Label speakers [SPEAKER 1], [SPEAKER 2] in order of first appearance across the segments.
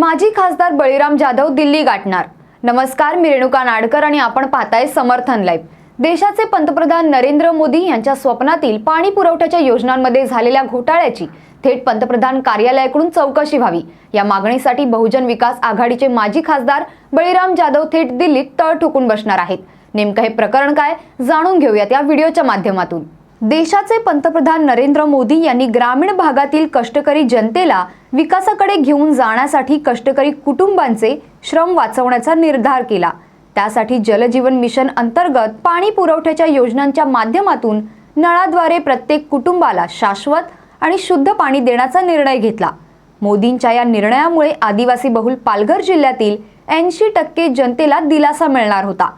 [SPEAKER 1] माजी खासदार बळीराम जाधव दिल्ली गाठणार. नमस्कार मी रेणुका नाडकर आणि आपण पाहताय समर्थन लाईव्ह. देशाचे पंतप्रधान नरेंद्र मोदी यांच्या स्वप्नातील पाणी पुरवठ्याच्या योजनांमध्ये झालेल्या घोटाळ्याची थेट पंतप्रधान कार्यालयाकडून चौकशी व्हावी. या मागणीसाठी बहुजन विकास आघाडीचे माजी खासदार बळीराम जाधव थेट दिल्लीत तळ ठोकून बसणार आहेत. नेमकं हे प्रकरण काय जाणून घेऊयात या व्हिडिओच्या माध्यमातून. देशाचे पंतप्रधान नरेंद्र मोदी यांनी ग्रामीण भागातील कष्टकरी जनतेला विकासाकडे घेऊन जाण्यासाठी कष्टकरी कुटुंबांचे श्रम वाचवण्याचा निर्धार केला. त्यासाठी जलजीवन मिशन अंतर्गत पाणी पुरवठ्याच्या योजनांच्या माध्यमातून नळाद्वारे प्रत्येक कुटुंबाला शाश्वत आणि शुद्ध पाणी देण्याचा निर्णय घेतला. मोदींच्या या निर्णयामुळे आदिवासी बहुल पालघर जिल्ह्यातील ऐंशी टक्के जनतेला दिलासा मिळणार होता.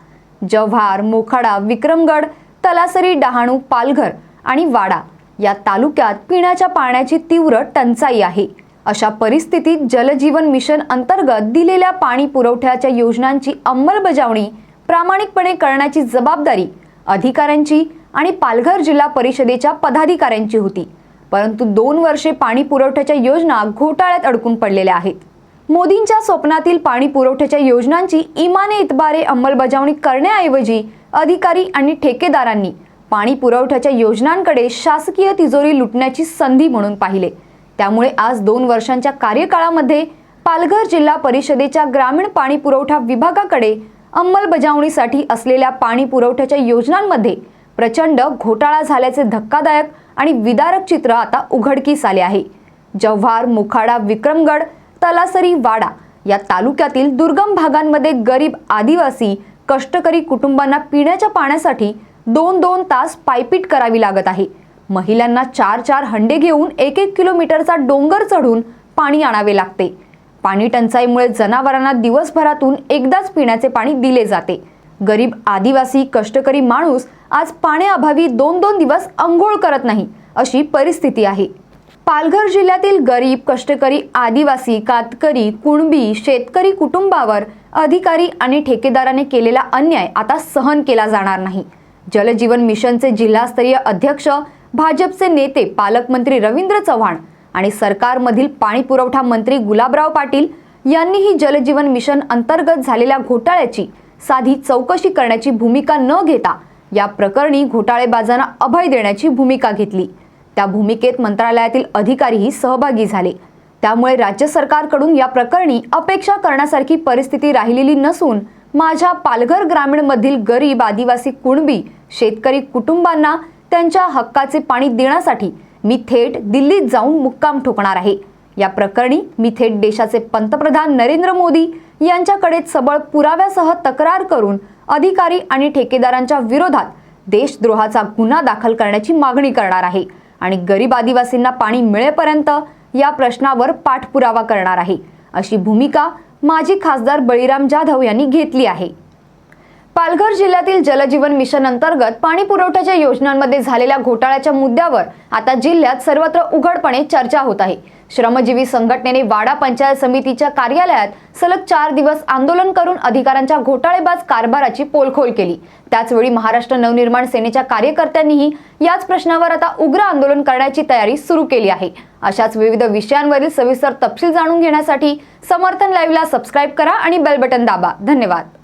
[SPEAKER 1] जव्हार मोखाडा विक्रमगड तलासरी डहाणू पालघर आणि वाडा या तालुक्यात पिण्याच्या पाण्याची तीव्र टंचाई आहे. अशा परिस्थितीत जलजीवन मिशन अंतर्गत दिलेल्या पाणी पुरवठ्याच्या योजनांची अंमलबजावणी प्रामाणिकपणे करण्याची जबाबदारी अधिकाऱ्यांची आणि पालघर जिल्हा परिषदेच्या पदाधिकाऱ्यांची होती. परंतु दोन वर्षे पाणी पुरवठ्याच्या योजना घोटाळ्यात अडकून पडलेल्या आहेत. मोदींच्या स्वप्नातील पाणी पुरवठ्याच्या योजनांची इमाने इतबारे अंमलबजावणी करण्याऐवजी अधिकारी आणि ठेकेदारांनी पाणी पुरवठ्याच्या योजनांकडे शासकीय तिजोरी लुटण्याची संधी म्हणून पाहिले. त्यामुळे आज दोन वर्षांच्या कार्यकाळामध्ये पालघर जिल्हा परिषदेच्या ग्रामीण पाणी पुरवठा विभागाकडे अंमलबजावणीसाठी असलेल्या पाणी पुरवठ्याच्या योजनांमध्ये प्रचंड घोटाळा झाल्याचे धक्कादायक आणि विदारक चित्र आता उघडकीस आले आहे. जव्हार मुखाडा विक्रमगड तलासरी वाडा या तालुक्यातील दुर्गम भागांमध्ये गरीब आदिवासी कष्टकरी कुटुंबांना पिण्याच्या पाण्यासाठी दोन दोन तास पायपीट करावी लागत आहे. महिलांना चार चार हंडे घेऊन एक एक किलोमीटरचा डोंगर चढून पाणी आणावे लागते. पाणी टंचाईमुळे जनावरांना दिवसभरातून एकदाच पिण्याचे पाणी दिले जाते. गरीब आदिवासी कष्टकरी माणूस आज पाण्याअभावी दोन दोन दिवस अंघोळ करत नाही अशी परिस्थिती आहे. पालघर जिल्ह्यातील गरीब कष्टकरी आदिवासी कातकरी कुणबी शेतकरी कुटुंबावर अधिकारी आणि ठेकेदाराने केलेला अन्याय आता सहन केला जाणार नाही. जलजीवन मिशनचे जिल्हास्तरीय अध्यक्ष भाजपचे नेते पालकमंत्री रवींद्र चव्हाण आणि सरकारमधील पाणी पुरवठा मंत्री गुलाबराव पाटील यांनीही जलजीवन मिशन अंतर्गत झालेल्या घोटाळ्याची साधी चौकशी करण्याची भूमिका न घेता या प्रकरणी घोटाळेबाजांना अभय देण्याची भूमिका घेतली. त्या भूमिकेत मंत्रालयातील अधिकारीही सहभागी झाले. त्यामुळे राज्य सरकारकडून या प्रकरणी अपेक्षा करण्यासारखी परिस्थिती राहिलेली नसून माझ्या पालघर ग्रामीणमधील गरीब आदिवासी कुणबी शेतकरी कुटुंबांना त्यांच्या हक्काचे पाणी देण्यासाठी मी थेट दिल्लीत जाऊन मुक्काम ठोकणार आहे. या प्रकरणी मी थेट देशाचे पंतप्रधान नरेंद्र मोदी यांच्याकडे सबळ पुराव्यासह तक्रार करून अधिकारी आणि ठेकेदारांच्या विरोधात देशद्रोहाचा गुन्हा दाखल करण्याची मागणी करणार आहे आणि गरीब आदिवासींना पाणी मिळेपर्यंत या प्रश्नावर पाठपुरावा करणार आहे. अशी भूमिका माजी खासदार बळीराम जाधव यांनी घेतली आहे. पालघर जिल्ह्यातील जलजीवन मिशन अंतर्गत पाणी पुरवठ्याच्या योजनांमध्ये झालेल्या घोटाळ्याच्या मुद्द्यावर आता जिल्ह्यात सर्वत्र उघडपणे चर्चा होत आहे. श्रमजीवी संघटनेने वाडा पंचायत समितीच्या कार्यालयात सलग चार दिवस आंदोलन करून अधिकाऱ्यांच्या घोटाळेबाज कारभाराची पोलखोल केली. त्याचवेळी महाराष्ट्र नवनिर्माण सेनेच्या कार्यकर्त्यांनीही याच प्रश्नावर आता उग्र आंदोलन करण्याची तयारी सुरू केली आहे. अशाच विविध विषयांवरील सविस्तर तपशील जाणून घेण्यासाठी समर्थन लाईव्हला सबस्क्राईब करा आणि बेल बटन दाबा. धन्यवाद.